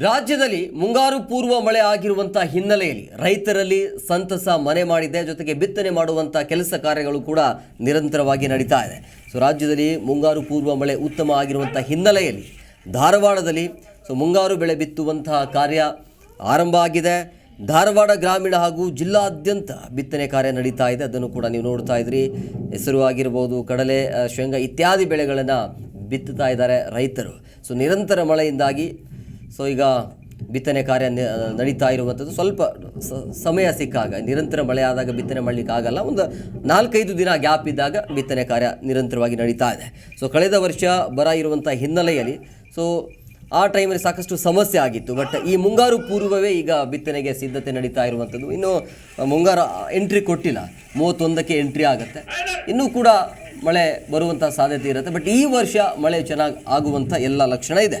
ರಾಜ್ಯದಲ್ಲಿ ಮುಂಗಾರು ಪೂರ್ವ ಮಳೆ ಆಗಿರುವಂಥ ಹಿನ್ನೆಲೆಯಲ್ಲಿ ರೈತರಲ್ಲಿ ಸಂತಸ ಮನೆ ಮಾಡಿದೆ. ಜೊತೆಗೆ ಬಿತ್ತನೆ ಮಾಡುವಂಥ ಕೆಲಸ ಕಾರ್ಯಗಳು ಕೂಡ ನಿರಂತರವಾಗಿ ನಡೀತಾ ಇದೆ. ಸೊ, ರಾಜ್ಯದಲ್ಲಿ ಮುಂಗಾರು ಪೂರ್ವ ಮಳೆ ಉತ್ತಮ ಆಗಿರುವಂಥ ಹಿನ್ನೆಲೆಯಲ್ಲಿ ಧಾರವಾಡದಲ್ಲಿ ಸೊ, ಮುಂಗಾರು ಬೆಳೆ ಬಿತ್ತುವಂತಹ ಕಾರ್ಯ ಆರಂಭ ಆಗಿದೆ. ಧಾರವಾಡ ಗ್ರಾಮೀಣ ಹಾಗೂ ಜಿಲ್ಲಾದ್ಯಂತ ಬಿತ್ತನೆ ಕಾರ್ಯ ನಡೀತಾ ಇದೆ. ಅದನ್ನು ಕೂಡ ನೀವು ನೋಡ್ತಾ ಇದ್ರಿ. ಹೆಸರು ಆಗಿರ್ಬೋದು, ಕಡಲೆ ಶೇಂಗಾ ಇತ್ಯಾದಿ ಬೆಳೆಗಳನ್ನು ಬಿತ್ತುತ್ತಾ ಇದ್ದಾರೆ ರೈತರು. ಸೊ, ನಿರಂತರ ಮಳೆಯಿಂದಾಗಿ ಸೊ ಈಗ ಬಿತ್ತನೆ ಕಾರ್ಯ ನಡೀತಾ ಇರುವಂಥದ್ದು ಸ್ವಲ್ಪ ಸಮಯ ಸಿಕ್ಕಾಗ, ನಿರಂತರ ಮಳೆ ಆದಾಗ ಬಿತ್ತನೆ ಮಾಡಲಿಕ್ಕೆ ಆಗಲ್ಲ. ಒಂದು ನಾಲ್ಕೈದು ದಿನ ಗ್ಯಾಪ್ ಇದ್ದಾಗ ಬಿತ್ತನೆ ಕಾರ್ಯ ನಿರಂತರವಾಗಿ ನಡೀತಾ ಇದೆ. ಸೊ ಕಳೆದ ವರ್ಷ ಬರ ಇರುವಂಥ ಹಿನ್ನೆಲೆಯಲ್ಲಿ ಸೊ ಆ ಟೈಮಲ್ಲಿ ಸಾಕಷ್ಟು ಸಮಸ್ಯೆ ಆಗಿತ್ತು. ಬಟ್ ಈ ಮುಂಗಾರು ಪೂರ್ವವೇ ಈಗ ಬಿತ್ತನೆಗೆ ಸಿದ್ಧತೆ ನಡೀತಾ ಇರುವಂಥದ್ದು. ಇನ್ನೂ ಮುಂಗಾರು ಎಂಟ್ರಿ ಕೊಟ್ಟಿಲ್ಲ. ಮೂವತ್ತೊಂದಕ್ಕೆ ಎಂಟ್ರಿ ಆಗುತ್ತೆ. ಇನ್ನೂ ಕೂಡ ಮಳೆ ಬರುವಂಥ ಸಾಧ್ಯತೆ ಇರುತ್ತೆ. ಬಟ್ ಈ ವರ್ಷ ಮಳೆ ಚೆನ್ನಾಗಿ ಆಗುವಂಥ ಎಲ್ಲ ಲಕ್ಷಣ ಇದೆ.